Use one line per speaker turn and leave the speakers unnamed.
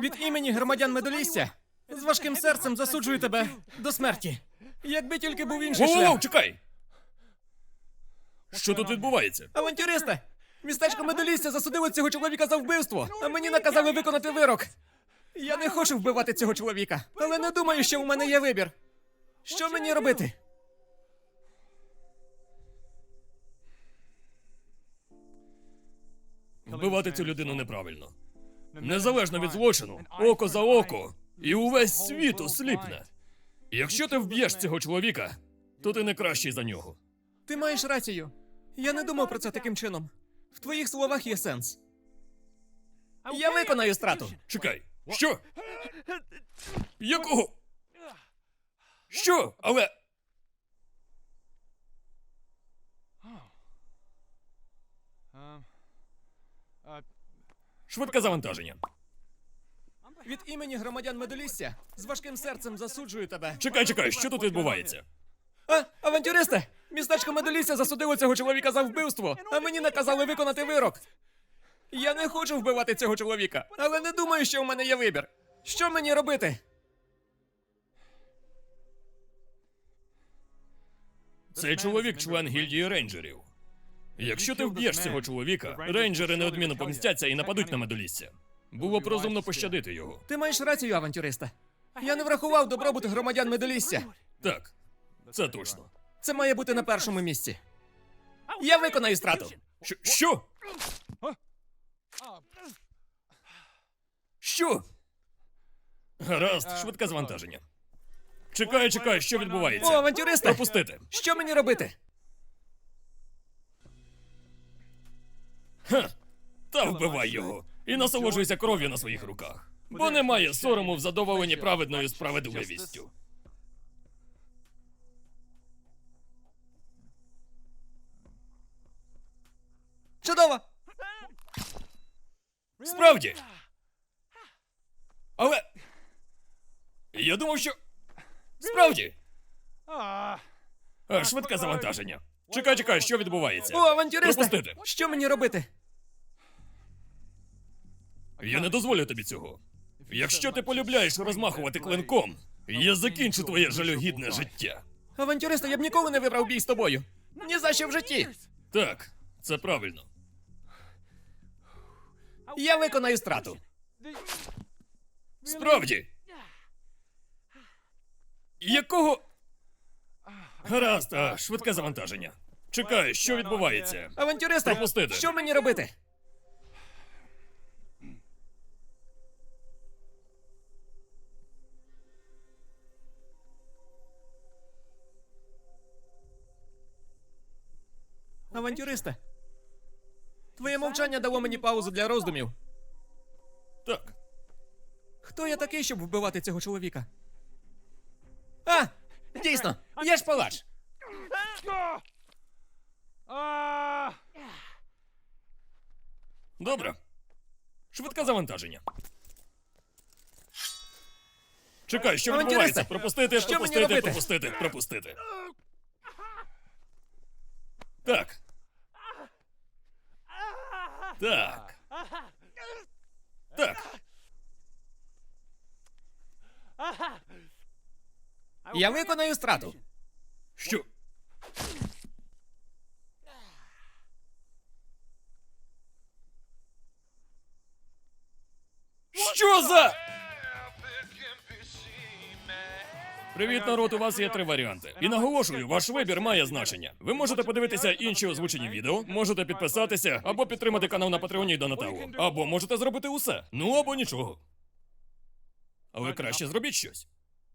Від імені громадян Медолісся з важким серцем засуджую тебе до смерті. Якби тільки був інший
Воу-воу,
шлях.
чекай! Що тут відбувається?
Авантюристи! Містечко Медолісся засудило цього чоловіка за вбивство, а мені наказали виконати вирок. Я не хочу вбивати цього чоловіка, але не думаю, що у мене є вибір. Що мені робити?
Вбивати цю людину неправильно. Незалежно від злочину, око за око, і увесь світ осліпне. Якщо ти вб'єш цього чоловіка, то ти не кращий за нього.
Ти маєш рацію. Я не думав про це таким чином. В твоїх словах є сенс. Я виконаю страту.
Чекай, що? Якого? Що? Але. Швидке завантаження.
Від імені громадян Медолісся з важким серцем засуджую тебе.
Чекай, чекай, що тут відбувається?
А, авантюристи! Містечко Медолісся засудило цього чоловіка за вбивство, а мені наказали виконати вирок. Я не хочу вбивати цього чоловіка, але не думаю, що у мене є вибір. Що мені робити?
Цей чоловік член гільдії рейнджерів. Якщо ти вб'єш цього чоловіка, рейнджери неодмінно помстяться і нападуть на медолісся. Було б розумно пощадити його.
Ти маєш рацію, авантюриста. Я не врахував добробут громадян Медолісся.
Так, це точно.
Це має бути на першому місці. Я виконаю страту.
Що? Що? Що? Гаразд, швидке завантаження. Чекай, чекай, що
О,
відбувається?
авантюриста!
Пропустити.
Що мені робити?
Ха. Та вбивай його. І насолоджуйся кров'ю на своїх руках. Бо немає сорому в задоволенні праведною справедливістю.
Чудово!
Справді. Але. Я думав, що. Справді. А, швидке завантаження. Чекай, чекай, що відбувається?
О, авантюриста!
Пропустити.
Що мені робити?
Я не дозволю тобі цього. Якщо ти полюбляєш розмахувати клинком, я закінчу твоє жалюгідне життя.
Авантюриста, я б ніколи не вибрав бій з тобою. Ні за що в житті.
Так, це правильно.
Я виконаю страту.
Справді. Якого. Гаразд, а, швидке завантаження. Чекай, що відбувається?
Авантюриста,
Пропустити.
що мені робити? Авантюриста. Твоє мовчання дало мені паузу для роздумів.
Так,
Хто я такий, щоб вбивати цього чоловіка? А! Дійсно, я ж палач.
добре. Швидке завантаження. Чекай, що
Авантюристи,
відбувається? Пропустити,
що мені
пропустити,
робити?
пропустити, пропустити. Так. Так. Так.
Я виконаю страту.
Що? Що за? Привіт, народ, у вас є три варіанти. І наголошую, ваш вибір має значення. Ви можете подивитися інші озвучені відео, можете підписатися або підтримати канал на Патреоні і Донателло. Або можете зробити усе. Ну або нічого. Але краще зробіть щось.